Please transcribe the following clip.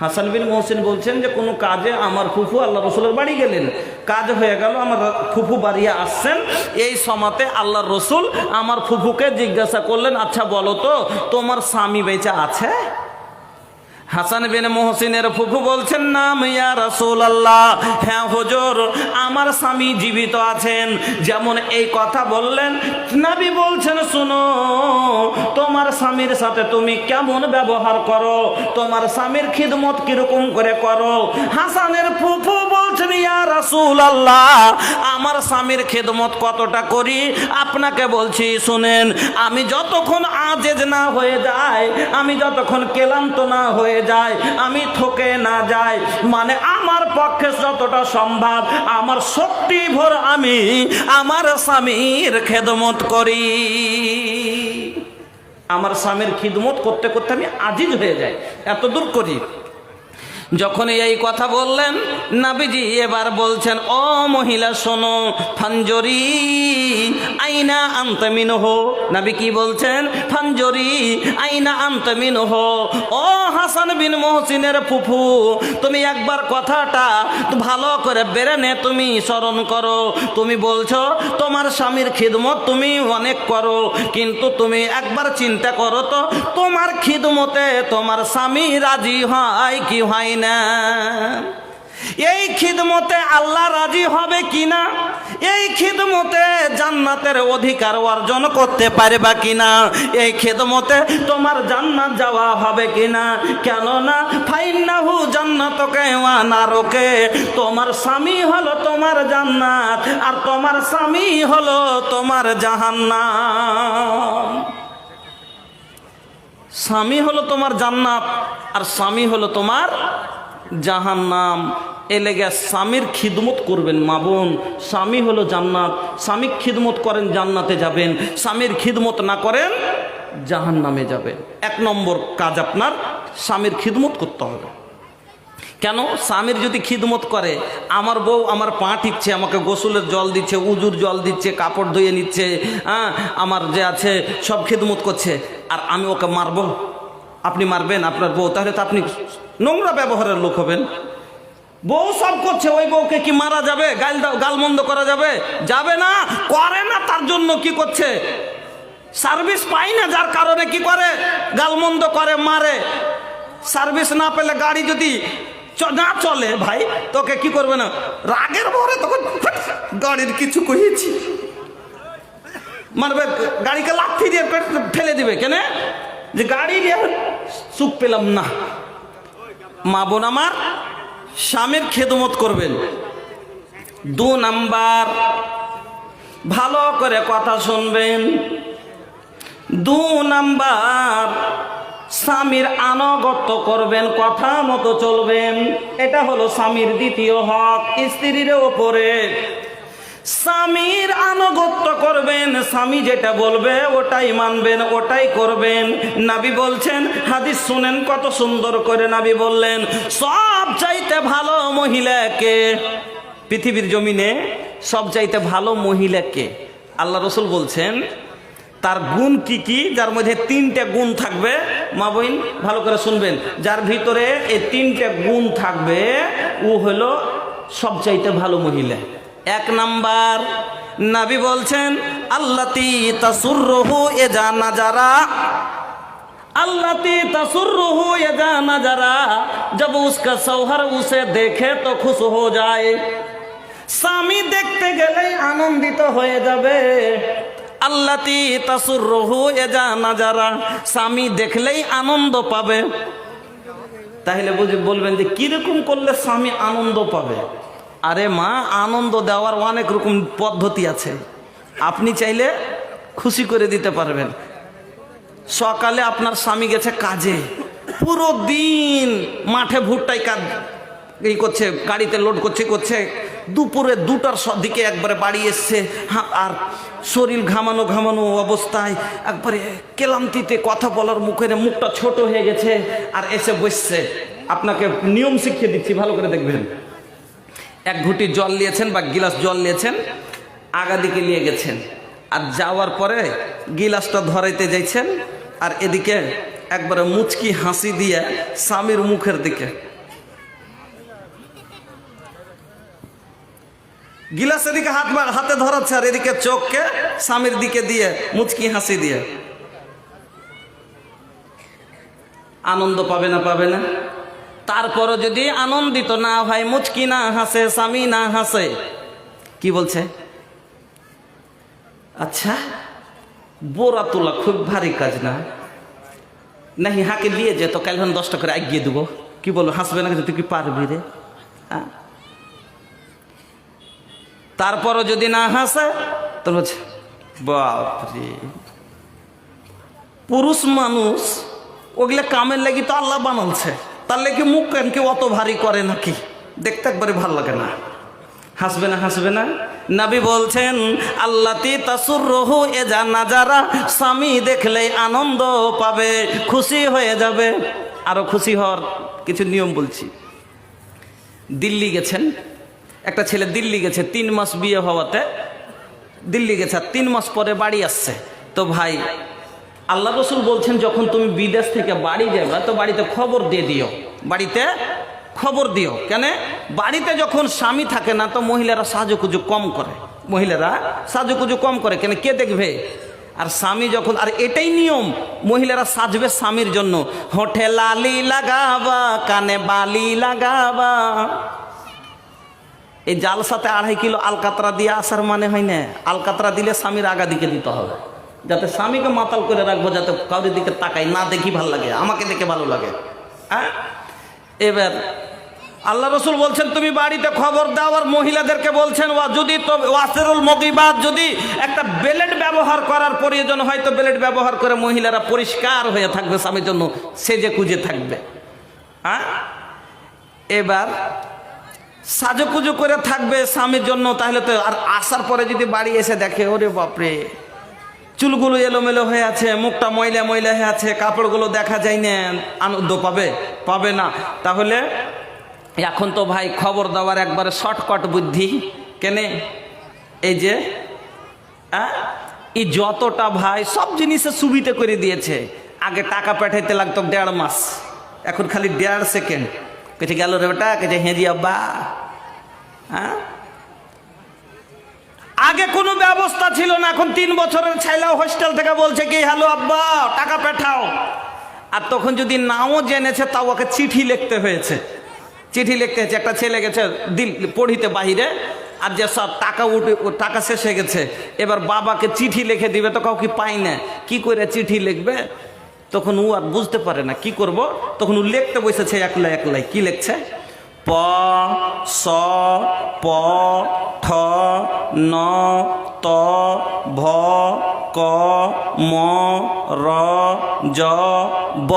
হাসান বিন মোহসিন বলছেন যে, কোনো কাজে আমার ফুফু আল্লাহ রসুলের বাড়ি গেলেন। কাজ হয়ে গেল, আমার ফুফু বাড়িয়ে আসছেন। এই সমাতে আল্লাহ রসুল আমার ফুফুকে জিজ্ঞাসা করলেন আচ্ছা বলো তো, তোমার স্বামী বেঁচে আছে? হাসান বিন মোহসিনের ফুফু বলছেন, নাম ইয়া রাসূল আল্লাহ হ্যাঁ হুজুর, আমার স্বামী জীবিত আছেন। যেমন এই কথা বললেন, নবী বলছেন, শুনো, তোমার স্বামীর সাথে তুমি কেমন ব্যবহার করো? তোমার স্বামীর খিদমত কীরকম করে করো? হাসানের ফুফু বলছেন, ইয়া রাসূল আল্লাহ আমার স্বামীর খেদমত কতটা করি? আপনাকে বলছি, শুনেন, আমি যতক্ষণ আজেজ না হয়ে যায় আমি যতক্ষণ ক্লান্ত না হয়ে যায়, আমি থকে না যাই। মানে আমার পক্ষে যতটা সম্ভব, আমার শক্তি ভর আমি আমার স্বামীর খেদমত করি। আমার স্বামীর খিদমত করতে করতে আমি আজিজ হয়ে যাই এত দূর করি। যখন এই কথা বললেন, নাবিজি এবার বলছেন, ও মহিলা, শোনো ফাঞ্জরি আইনা আন্তমিন হো নাবি কি বলছেন ফাঞ্জরি আইনা আন্তমিন হো ও হাসান বিন মহসিনের ফুফু, তুমি একবার কথাটা ভালো করে বেড়ে নে, তুমি স্মরণ করো। তুমি বলছো, তোমার স্বামীর খিদমত তুমি অনেক করো, কিন্তু তুমি একবার চিন্তা করো তো, তোমার খিদমতে তোমার স্বামী রাজি হয় কি হয় না। এই খিদমতে আল্লাহ রাজি হবে কিনা? এই খিদমতে জান্নাতের অধিকার অর্জন করতে পারবা কিনা? এই খিদমতে তোমার জান্নাত যাওয়া হবে কিনা? কেননা ফাইন্নাহু জান্নাতকে নারকে, তোমার স্বামী হলো তোমার জান্নাত, আর তোমার স্বামী হলো তোমার জাহান্নাম। স্বামী হলো তোমার জান্নাত, আর স্বামী হলো তোমার জাহান্নাম। এ লেগে স্বামীর খিদমত করবেন মা বোন, স্বামী হলো জান্নাত। স্বামী খিদমত করেন জান্নাতে যাবেন, স্বামীর খিদমত না করেন জাহান্নামে যাবেন। এক নম্বর কাজ আপনার, স্বামীর খিদমত করতে হবে। কেন? স্বামীর যদি খিদমত করে, আমার বউ আমার পা টিপছে, আমাকে গোসলের জল দিচ্ছে, উজুর জল দিচ্ছে, কাপড় ধুয়ে নিচ্ছে হ্যাঁ আমার যে আছে সব খিদমত করছে। আর আমি ওকে মারবো। আপনি মারবেন আপনার বউ, তাহলে তো আপনি নোংরা ব্যবহারের লোক হবেন। বউ সব করছে, ওই বউকে কি মারা যাবে? গাল গালমন্দ করা যাবে? যাবে না, করে না, তার জন্য কি করছে? সার্ভিস পাই না যার কারণে কি করে? গালমন্দ করে, মারে। সার্ভিস না পেলে গাড়ি যদি না চলে ভাই, তোকে কি করবে না? রাগের ভরে তখন গাড়ির কিছু কহিয়েছি মারবে গাড়িকে লাথি দিয়ে ফেলে দিবে, কেন? যে গাড়ি দিয়ে সুখ পেলাম না। মা বোন আমার স্বামীর খেদমত করবেন। দু নাম্বার, ভালো করে কথা শুনবেন। দু নাম্বার, স্বামীর আনুগত্য করবেন, কথা মতো চলবেন। এটা হলো স্বামীর দ্বিতীয় হক, স্ত্রীর ওপরে আনুগত্য করবেন, স্বামী যেটা বলবে ওটাই মানবেন, ওটাই করবেন। নাবি বলছেন, হাদিস শুনেন, কত সুন্দর করে নাবি বললেন, সব চাইতে ভালো মহিলাকে পৃথিবীর জমিনে সব চাইতে ভালো মহিলাকে আল্লাহ রসুল বলছেন, তার গুণ কি কি? যার মধ্যে তিনটে গুণ থাকবে, মা বহিন ভালো করে শুনবেন। যার ভিতরে এই তিনটে গুণ থাকবে, ও হলো সবচাইতে ভালো মহিলা। এক নাম্বার নাবি বলছেন আল্লাতি তাসুরহু এ জানা যারা अल्लाती तसुर्रहु यदा नजरा जब उसका सौहर उसे देखे तो खुश हो जाए স্বামী দেখতে গেলেই আনন্দিত হয়ে যাবে আল্লাতি তাসুরহু এজা নাজারা স্বামী দেখলেই আনন্দ পাবে তাহলে বুঝে বলবেন যে কিরকম করলে স্বামী আনন্দ পাবে আরে মা, আনন্দ দেওয়ার অনেক রকম পদ্ধতি আছে। আপনি চাইলে খুশি করে দিতে পারবেন। সকালে আপনার স্বামী গেছে কাজে। পুরো দিন মাঠে ভুট্টাই কাজ এই করছে, গাড়িতে লোড করছে করছে। দুপুরে দুটার দিকে একবারে বাড়ি এসছে। আর শরীর ঘামানো ঘামানো অবস্থায় একবারে ক্লান্তিতে কথা বলার মুখের মুখটা ছোট হয়ে গেছে। আর এসে বসছে। আপনাকে নিয়ম শিখিয়ে দিচ্ছি, ভালো করে দেখবেন। এক ঘুটি জল নিয়েছেন বা গিলাস জল নিয়েছেন আগা দিকে নিয়ে গেছেন। আর যাওয়ার পরে গিলাসটা ধরাইতে যাইছেন, আর এদিকে একবারে মুচকি হাসি দিয়ে স্বামীর মুখের দিকে। গিলাস এদিকে হাত হাতে ধরাচ্ছে, আর এদিকে চোখকে স্বামীর দিকে দিয়ে মুচকি হাসি দিয়ে। আনন্দ পাবে না পাবে না? তারপরও যদি আনন্দিত না হয়, মুচকি না হাসে, স্বামী না হাসে, কি বলছে? আচ্ছা বোরা তোলা খুব ভারী কাজ না? নাহি, হাঁকে নিয়ে যেত, কাল এখন দশটা করে এগিয়ে দেবো। কি বলব হাসবে না তুই কি পারবি রে? হ্যাঁ? তারপরও যদি না হাসে তো বাপরে। পুরুষ মানুষ, ওগুলা কামের লাগি তো আল্লাহ বানালছে। তার লেগে মুখ কেন? কেউ অত ভারী করে নাকি? দেখতে একবারে ভালো লাগে না। হাসবে না হাসবে না? নাবি বলছেন আল্লাতি তাসুর রহু এ জানা যারা স্বামী দেখলে আনন্দ পাবে, খুশি হয়ে যাবে। আরও খুশি হওয়ার কিছু নিয়ম বলছি। দিল্লি গেছেন, একটা ছেলে দিল্লি গেছে, তিন মাস বিয়ে হওয়াতে দিল্লি গেছে, আর তিন মাস পরে বাড়ি আসছে। তো ভাই আল্লাহ রসুল বলছেন, যখন তুমি বিদেশ থেকে বাড়ি যাবে, তো বাড়িতে খবর দিয়ে দিও। বাড়িতে খবর দিও। কেন? বাড়িতে যখন স্বামী থাকে না, তো মহিলারা সাজুকুজু কম করে। মহিলারা সাজুকুজু কম করে। কেন? কে দেখবে? আর স্বামী যখন আর এটাই নিয়ম। মহিলারা সাজবে স্বামীর জন্য। হোঠে লালি লাগাবা, কানে বালি লাগাবা। এই জালসাতে আড়াই কিলো আলকাতরা দিয়ে আসার মানে হয় না। আলকাতরা দিলে স্বামীর আগা দিকে দিতে হবে। যাতে স্বামীকে মাতাল করে রাখব, যাতে কাউরির দিকে তাকাই, না দেখি ভালো লাগে, আমাকে দেখে ভালো লাগে। হ্যাঁ? এবার আল্লাহ রসুল বলছেন, তুমি বাড়িতে খবর দাও আর মহিলাদেরকে বলছেন, ওয়া যদি ওয়াসেরুল মকিবাদ যদি একটা বেলেট ব্যবহার করার প্রয়োজন হয়, তো বেলেট ব্যবহার করে মহিলারা পরিষ্কার হয়ে থাকবে স্বামীর জন্য, সেজে কুজে থাকবে। হ্যাঁ? এবার সাজুকুজু করে থাকবে স্বামীর জন্য, তাহলে তো আর আসার পরে যদি বাড়ি এসে দেখে, ওরে বাপরে চুলগুলো এলোমেলো হয়ে আছে, মুখটা ময়লা ময়লা হয়ে আছে, কাপড়গুলো দেখা যায় না, আনন্দ পাবে? পাবে না। তাহলে এখন তো ভাই খবর দেওয়ার একবারে শর্টকাট বুদ্ধি। কেনে? এই যে এই যতটা ভাই সব জিনিসে সুবিধে করে দিয়েছে। আগে টাকা পাঠাইতে লাগতো দেড় মাস। এখন খালি দেড় সেকেন্ড। কেটে গেল রে বেটা কেটে হেঁজি আব্বা। হ্যাঁ আগে কোনো ব্যবস্থা ছিল না, এখন তিন বছরের ছাইলাও হোস্টেল থেকে বলছে কি, হ্যালো আব্বা, টাকা পাঠাও। আর তখন যদি নাও জেনেছে, তাও ওকে চিঠি লিখতে হয়েছে। চিঠি লিখতে হয়েছে, একটা ছেলে গেছে দিল, পড়িতে বাহিরে, আর যে সব টাকা উঠে, টাকা শেষ হয়ে গেছে, এবার বাবাকে চিঠি লিখে দিবে তো কাউকে পাই না। কি করে চিঠি লিখবে? তখন ও আর বুঝতে পারে না, কি করব? তখন ও লিখতে বসেছে একলাই একলাই, কি লিখছে? প স প ঠ ন ত ভ ক ম র জ ব।